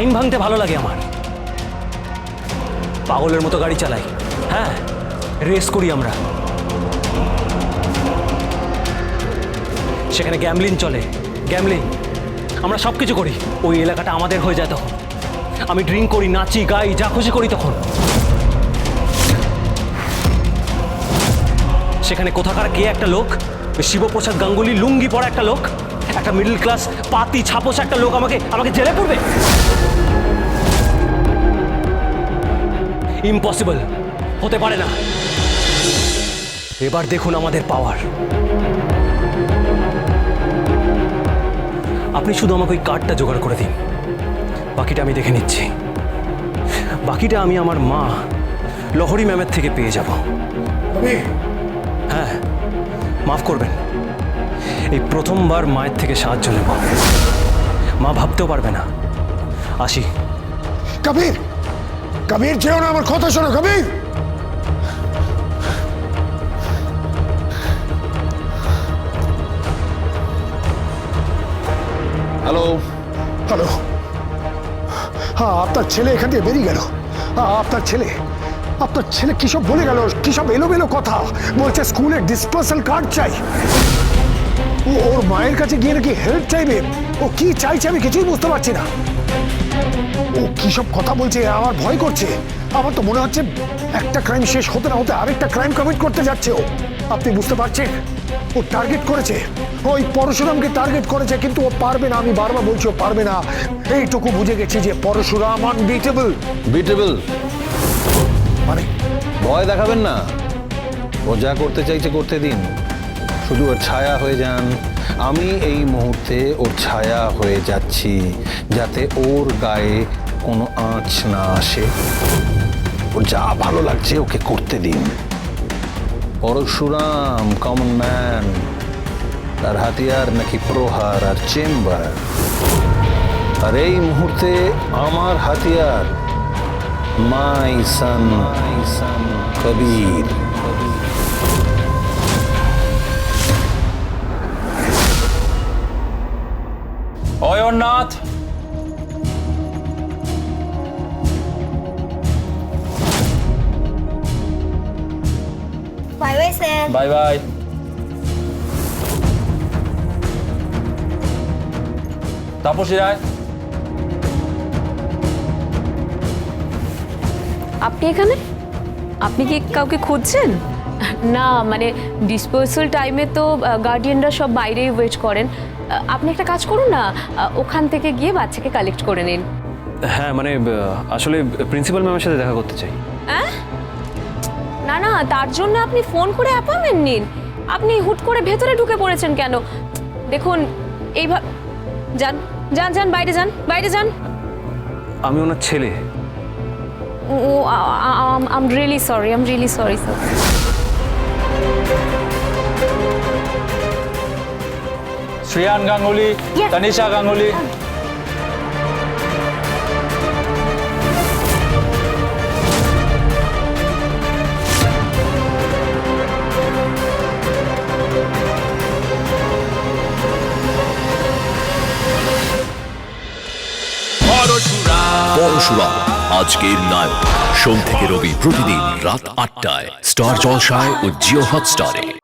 Time ভাঙতে ভালো লাগে আমার। পাগলের মতো গাড়ি চালাই। হ্যাঁ রেস করি আমরা। সেখানে গ্যামলিন চলে। গ্যামলিন আমরা সব কিছু করি। ওই এলাকাটা আমাদের হয়ে যায় তখন। আমি ড্রিঙ্ক করি, নাচি, গাই, যা খুশি করি তখন। সেখানে কোথাকার কে একটা লোক? শিবপ্রসাদ গাঙ্গুলি লুঙ্গি পরা একটা লোক। একটা মিডল ক্লাস পাতি ছাপোস একটা লোক আমাকে আমাকে জেলে পড়বে? ইম্পসিবল হতে পারে না। এবার দেখুন আমাদের পাওয়ার আপনি শুধু আমাকে ওই কার্ডটা জোগাড় করে দিন। বাকিটা আমি দেখে নিচ্ছি। বাকিটা আমি আমার মা লহরি ম্যামের থেকে পেয়ে যাব। হ্যাঁ। মাফ করবেন। এই প্রথমবার মায়ের থেকে সাহায্য নেব। মা ভাবতেও পারবে না। আসি। কবির! কবির যেও না আমার কথা শোনো কবির! হ্যালো। হ্যালো। হ্যাঁ আপনার ছেলে এখান থেকে বেরিয়ে গেল। হ্যাঁ, আপনার ছেলে। আপনার ছেলে কিসব বলে গেল? কিসব এলোমেলো কথা? বলছে স্কুলে ডিসপার্সাল কার্ড চাই। ও ওর মায়ের কাছে গিয়ে নাকি হেল্প চাইবে? ও কি চাইছে আমি কিছুই বুঝতে পারছি না। ও কিসব কথা বলছে আমার ভয় করছে। আমার তো মনে হচ্ছে একটা ক্রাইম শেষ হতে না হতে আরেকটা ক্রাইম কমিট করতে যাচ্ছে ও। আপনি বুঝতে পারছেন? ও টার্গেট করেছে। ওই পরশুরামকে টার্গেট করেছে কিন্তু ও পারবে না। আমি বারবার বলছি ও পারবে না। এইটুকু বুঝে গেছি যে পরশুরাম আনবিটেবল বিটেবল মানে ভয় দেখাবেন না। ও যা করতে চাইছে করতে দিন। শুধু ওর ছায়া হয়ে যান। আমি এই মুহূর্তে ওর ছায়া হয়ে যাচ্ছি, যাতে ওর গায়ে কোনো আঁচ না আসে। ওর যা ভালো লাগছে ওকে করতে দিন। পরশুরাম কমন ম্যান তার হাতিয়ার নাকি প্রহার আর চেম্বার। আর এই মুহূর্তে আমার হাতিয়ার my son Kabir. অয়রনাথ bye bye sir bye bye Tapasi Roy. আপনি এখানে? আপনি কি কাউকে খুঁজছেন? না মানে ডিসপোজাল টাইমে তো গার্ডিয়ানরা সব বাইরেই ওয়েট করেন। আপনি একটা কাজ করুন না ওখান থেকে গিয়ে বাচ্চাকে কালেক্ট করে নিন। হ্যাঁ মানে আসলে প্রিন্সিপাল ম্যামের সাথে দেখা করতে চাই। না না তার জন্য আপনি ফোন করে অ্যাপয়েন্টমেন্ট নিন। আপনি হুট করে ভেতরে ঢুকে পড়েছেন কেন? দেখুন এইভাবে যান যান যান বাইরে যান বাইরে যান। আমি ওনার ছেলে। ও I'm really sorry I'm really sorry sir Shreyan Ganguly. Tanisha Ganguly. Parshuram আজকের নায়ক। সোম থেকে রবি প্রতিদিন রাত আটটায়। স্টার জলসায় ও জিও হটস্টারে।